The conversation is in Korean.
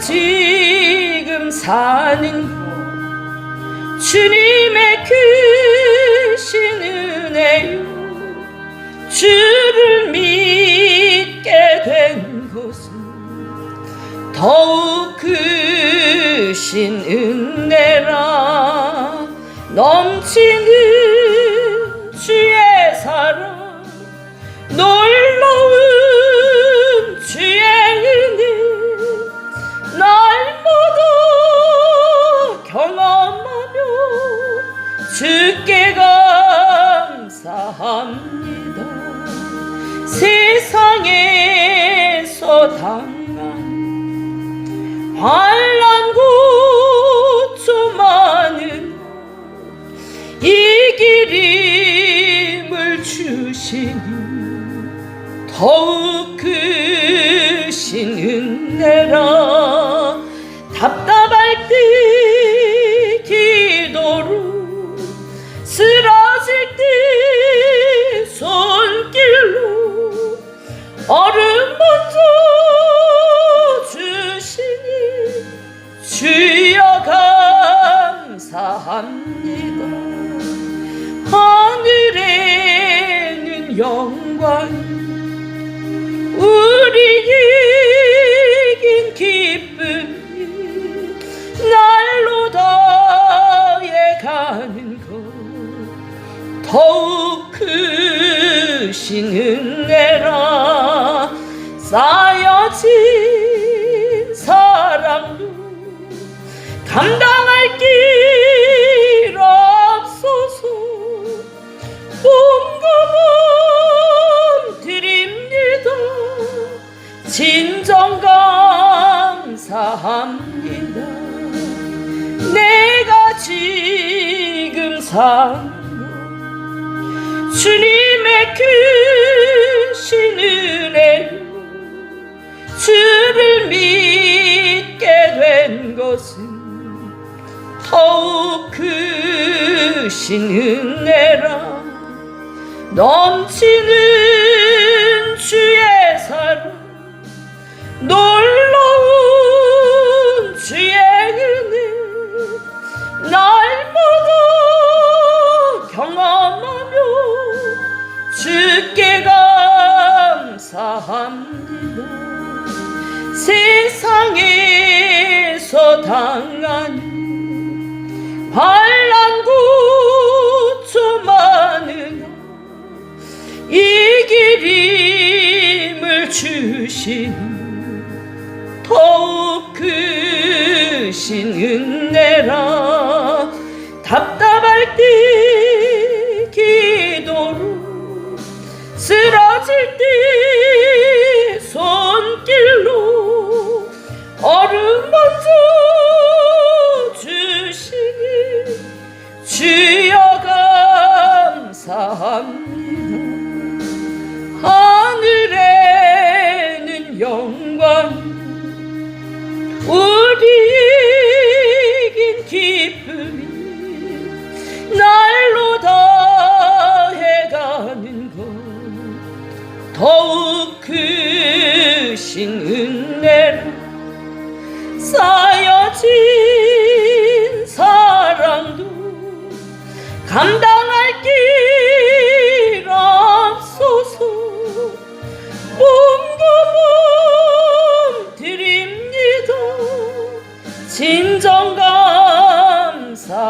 지금 사는 곳 주님의 크신 은혜요. 주를 믿게 된 것은 더욱 크신 은혜라 넘치는 합니다. 세상에서 당한 환란 고초 많은 이 길임을 주시니 더욱 크신 은혜라. 답답 주여 감사합니다. 하늘에 는 영광 우리에겐 기쁨이 날로 더해가는 것. 더욱 크신 은혜라 감당할 길 몸과 마음 드립니다. 진정 감사합니다. 내가 지금 산 주님의 크신 은혜 주를 믿게 된 것은 크신 은혜라. 넘치는 주의 사랑 놀라운 주의 은혜. 날마다 경험하며 주께 감사합니다. 세상에서 당한 환 주신 더욱 크신 은혜라. 답답할 때 기도로 쓰러질 때 손길로 얼음 먼저 주시니 주여 감사합니다 우리에겐 기쁨이 날로 더해가는 것 더욱 크신 은혜라 쌓여진 사랑도 감당 인정 감사합니다.